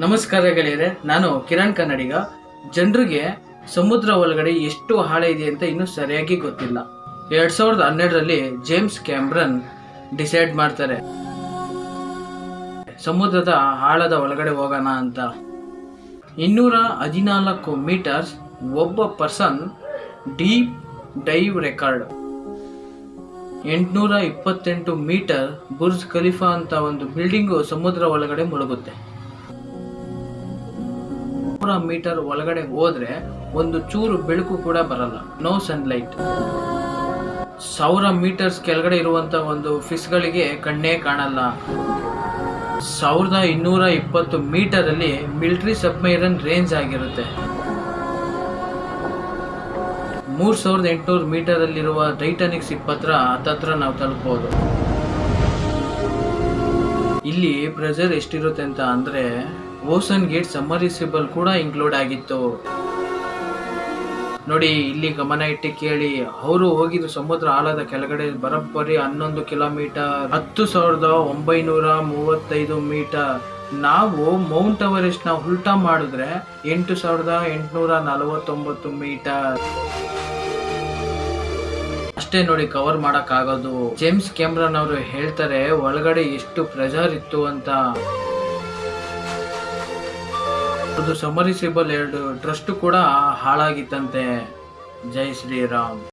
ನಮಸ್ಕಾರ ಗೆಳೆಯರೆ, ನಾನು ಕಿರಣ್ ಕನ್ನಡಿಗ. ಜನರಿಗೆ ಸಮುದ್ರ ಒಳಗಡೆ ಎಷ್ಟು ಹಾಳೆ ಇದೆ ಅಂತ ಇನ್ನೂ ಸರಿಯಾಗಿ ಗೊತ್ತಿಲ್ಲ. ಎರಡ್ ಸಾವಿರದ ಹನ್ನೆರಡರಲ್ಲಿ ಜೇಮ್ಸ್ ಕ್ಯಾಮ್ರನ್ ಡಿಸೈಡ್ ಮಾಡ್ತಾರೆ. ಸಮುದ್ರದ ಆಳದ ಒಳಗಡೆ ಹೋಗೋಣ ಅಂತ. ಇನ್ನೂರ ಹದಿನಾಲ್ಕು ಮೀಟರ್ಸ್ ಒಬ್ಬ ಪರ್ಸನ್ ಡೀಪ್ ಡೈವ್ ರೆಕಾರ್ಡ್. ಎಂಟುನೂರ ಇಪ್ಪತ್ತೆಂಟು ಮೀಟರ್ ಬುರ್ಜ್ ಖಲೀಫಾ ಅಂತ ಒಂದು ಬಿಲ್ಡಿಂಗು ಸಮುದ್ರ ಒಳಗಡೆ ಮುಳುಗುತ್ತೆ. ನೂರ ಮೀಟರ್ ಒಳಗಡೆ ಹೋದ್ರೆ ಒಂದು ಚೂರು ಬೆಳಕು ಕೂಡ ಬರಲ್ಲ. ನೋ ಸನ್ಲೈಟ್ ಸಾವಿರ ಮೀಟರ್ಸ್ ಕೆಳಗಡೆ ಇರುವಂತ ಒಂದು ಫಿಶ್ಗಳಿಗೆ ಕಣ್ಣೇ ಕಾಣಲ್ಲ. ಸಾವಿರದ ಇನ್ನೂರ ಇಪ್ಪತ್ತು ಮೀಟರ್ ಅಲ್ಲಿ ಮಿಲಿಟರಿ ಸಬ್ಮೈರನ್ ರೇಂಜ್ ಆಗಿರುತ್ತೆ. ಮೂರ್ ಸಾವಿರದ ಎಂಟುನೂರು ಮೀಟರ್ ಅಲ್ಲಿರುವ ಟೈಟಾನಿಕ್ ಸಿಪ್ ಹತ್ತತ್ರ ನಾವು ತಲುಪಬಹುದು ಇಲ್ಲಿ ಪ್ರೆಷರ್ ಎಷ್ಟಿರುತ್ತೆ ಅಂತ ಅಂದ್ರೆ ಓಸನ್ ಗೇಟ್ ಸಮ್ಮರಿಸಿಬಲ್ ಕೂಡ ಇನ್ಕ್ಲೂಡ್ ಆಗಿತ್ತು. ನೋಡಿ, ಇಲ್ಲಿ ಗಮನ ಇಟ್ಟು ಕೇಳಿ. ಅವರು ಹೋಗಿದ್ದು ಸಮುದ್ರ ಆಳದ ಕೆಳಗಡೆ ಬರೋಬ್ಬರಿ ಹನ್ನೊಂದು ಕಿಲೋಮೀಟರ್, ಹತ್ತು ಸಾವಿರದ ಒಂಬೈನೂರ ಮೂವತ್ತೈದು ಮೀಟರ್. ನಾವು ಮೌಂಟ್ ಎವರೆಸ್ಟ್ನ ಉಲ್ಟಾ ಮಾಡಿದ್ರೆ ಎಂಟು ಸಾವಿರದ ಎಂಟುನೂರ ನಲವತ್ತೊಂಬತ್ತು ಮೀಟರ್. ಅಷ್ಟೇ ನೋಡಿ ಕವರ್ ಮಾಡಕ್ ಆಗೋದು ಜೇಮ್ಸ್ ಕ್ಯಾಮ್ರನ್ ಅವರು ಹೇಳ್ತಾರೆ, ಒಳಗಡೆ ಎಷ್ಟು ಪ್ರೆಷರ್ ಇತ್ತು ಅಂತ. ಅದು ಸಮರಿಸಿಬಲ್ ಎರಡು ಟ್ರಸ್ಟ್ ಕೂಡ ಹಾಳಾಗಿತ್ತಂತೆ. ಜೈ ಶ್ರೀರಾಮ್.